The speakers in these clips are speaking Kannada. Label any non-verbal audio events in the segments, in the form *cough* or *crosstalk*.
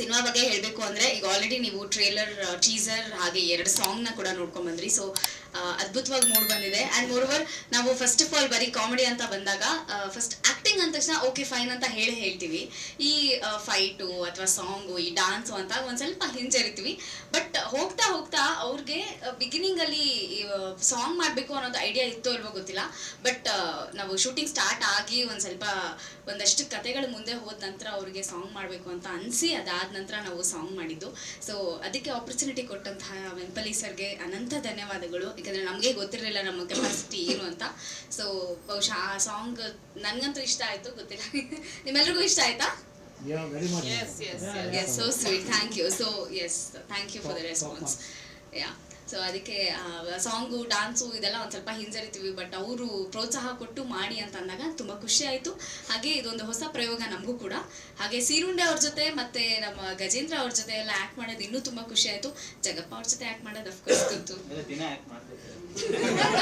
ಸಿನಿಮಾ ಬಗ್ಗೆ ಹೇಳಬೇಕು ಅಂದ್ರೆ ಈಗ ಆಲ್ರೆಡಿ ನೀವು ಟ್ರೇಲರ್ ಟೀಸರ್ ಹಾಗೆ ಎರಡು ಸಾಂಗ್ನ ಕೂಡ ನೋಡ್ಕೊಂಡ್ ಬಂದ್ರಿ. ಸೊ ಅದ್ಭುತವಾಗಿ ಮೂಡ್ ಬಂದಿದೆ. ಅಂಡ್ ಮೋರ್ವರ್ ನಾವು ಫಸ್ಟ್ ಆಫ್ ಆಲ್ ಬರೀ ಕಾಮಿಡಿ ಅಂತ ಬಂದಾಗ ಫಸ್ಟ್ ಆಕ್ಟಿಂಗ್ ಅಂದ ತಕ್ಷಣ ಓಕೆ ಫೈನ್ ಅಂತ ಹೇಳಿ ಹೇಳ್ತೀವಿ. ಈ ಫೈಟು ಅಥವಾ ಸಾಂಗು ಈ ಡಾನ್ಸು ಅಂತ ಒಂದು ಸ್ವಲ್ಪ ಹಿಂಜರಿತೀವಿ. ಬಟ್ ಹೋಗ್ತಾ ಹೋಗ್ತಾ ಅವ್ರಿಗೆ ಬಿಗಿನಿಂಗಲ್ಲಿ ಸಾಂಗ್ ಮಾಡಬೇಕು ಅನ್ನೋದು ಐಡಿಯಾ ಇತ್ತು ಇಲ್ವೋ ಗೊತ್ತಿಲ್ಲ. ಬಟ್ ನಾವು ಶೂಟಿಂಗ್ ಸ್ಟಾರ್ಟ್ ಆಗಿ ಒಂದು ಸ್ವಲ್ಪ, ಒಂದಷ್ಟು ಕತೆಗಳು ಮುಂದೆ ಹೋದ ನಂತರ ಅವ್ರಿಗೆ ಸಾಂಗ್ ಮಾಡಬೇಕು ಅಂತ ಅನಿಸಿ ಅದಾದ ನಂತರ ನಾವು ಸಾಂಗ್ ಮಾಡಿದ್ದು. ಸೊ ಅದಕ್ಕೆ ಆಪರ್ಚುನಿಟಿ ಕೊಟ್ಟಂತಹ ವೆಂಪಲಿ ಸರ್ಗೆ ಅನಂತ ಧನ್ಯವಾದಗಳು. ಯಾಕಂದರೆ ನಮಗೆ ಗೊತ್ತಿರಲಿಲ್ಲ ನಮ್ಮ ಕೆಪಾಸಿಟಿ ಏನು ಅಂತ. ಸೊ ಬಹುಶಃ ಆ ಸಾಂಗ್ ನನಗಂತೂ ಇಷ್ಟ ಆಯ್ತು ಗೊತ್ತಿಲ್ಲ. *laughs* ನಿಮ್ಮೆಲ್ಲರಿಗೂ ಇಷ್ಟ ಆಯ್ತಾ? Yes so sweet thank you so yes thank you for the response yeah so ಅದಕ್ಕೆ ಸಾಂಗು ಡಾನ್ಸು ಇದೆಲ್ಲ ಒಂದು ಸ್ವಲ್ಪ ಹಿಂಜರಿತೀವಿ ಬಟ್ ಅವರು ಪ್ರೋತ್ಸಾಹ ಕೊಟ್ಟು ಮಾಡಿ ಅಂತ ಅಂದಾಗ ತುಂಬ ಖುಷಿ ಆಯಿತು. ಹಾಗೆ ಇದೊಂದು ಹೊಸ ಪ್ರಯೋಗ ನಮಗೂ ಕೂಡ. ಹಾಗೆ ಸೀರುಂಡೆ ಅವ್ರ ಜೊತೆ ಮತ್ತೆ ನಮ್ಮ ಗಜೇಂದ್ರ ಅವ್ರ ಜೊತೆ ಎಲ್ಲ ಆ್ಯಕ್ಟ್ ಮಾಡೋದು ಇನ್ನೂ ತುಂಬ ಖುಷಿ ಆಯಿತು. ಜಗಪ್ಪ ಅವ್ರ ಜೊತೆ ಆ್ಯಕ್ಟ್ ಮಾಡೋದು ಅಫ್ಕೋರ್ಸ್ ಗೊತ್ತು. *laughs*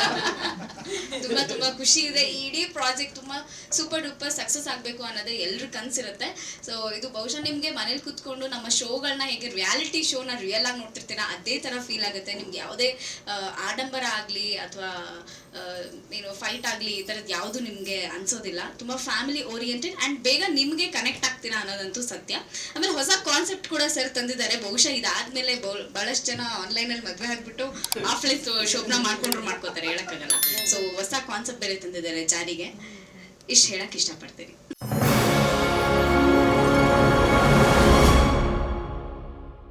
ತುಂಬಾ ತುಂಬಾ ಖುಷಿ ಇದೆ. ಈ ಇಡೀ ಪ್ರಾಜೆಕ್ಟ್ ತುಂಬಾ ಸೂಪರ್ ಡೂಪರ್ ಸಕ್ಸಸ್ ಆಗಬೇಕು ಅನ್ನೋದೇ ಎಲ್ರ ಕನ್ಸಿರುತ್ತೆ. ಸೊ ಇದು ಬಹುಶಃ ನಿಮ್ಗೆ ಮನೇಲಿ ಕುತ್ಕೊಂಡು ನಮ್ಮ ಶೋಗಳನ್ನ ಹೇಗೆ ರಿಯಾಲಿಟಿ ಶೋನ ರಿಯಲ್ ಆಗಿ ನೋಡ್ತಿರ್ತೀರಾ, ಅದೇ ತರ ಫೀಲ್ ಆಗುತ್ತೆ. ನಿಮ್ಗೆ ಯಾವುದೇ ಆಡಂಬರ ಆಗಲಿ ಅಥವಾ ಏನು ಫೈಟ್ ಆಗಲಿ ಈ ಥರದ್ದು ಯಾವುದು ನಿಮಗೆ ಅನ್ಸೋದಿಲ್ಲ. ತುಂಬಾ ಫ್ಯಾಮಿಲಿ ಓರಿಯೆಂಟೆಡ್ ಅಂಡ್ ಬೇಗ ನಿಮಗೆ ಕನೆಕ್ಟ್ ಆಗ್ತೀರಾ ಅನ್ನೋದಂತೂ ಸತ್ಯ. ಆಮೇಲೆ ಹೊಸ ಕಾನ್ಸೆಪ್ಟ್ ಕೂಡ ಸರ್ ತಂದಿದ್ದಾರೆ. ಬಹುಶಃ ಇದಾದ್ಮೇಲೆ ಬಹು- ಬಹಳಷ್ಟು ಜನ ಆನ್ಲೈನಲ್ಲಿ ಮದುವೆ ಆಗ್ಬಿಟ್ಟು ಆಫ್ಲೈನ್ ಶೋಪ್ನ ಮಾಡ್ಕೊಂಡ್ರು ಮಾಡ್ಕೋತಾರೆ. ಕಾನ್ಸೆಪ್ಟ್ ಬೇರೆ ತಂದಿದ್ದಾರೆ ಜಾರಿಗೆ. ಇಷ್ಟು ಹೇಳಕ್ ಇಷ್ಟಪಡ್ತೀನಿ.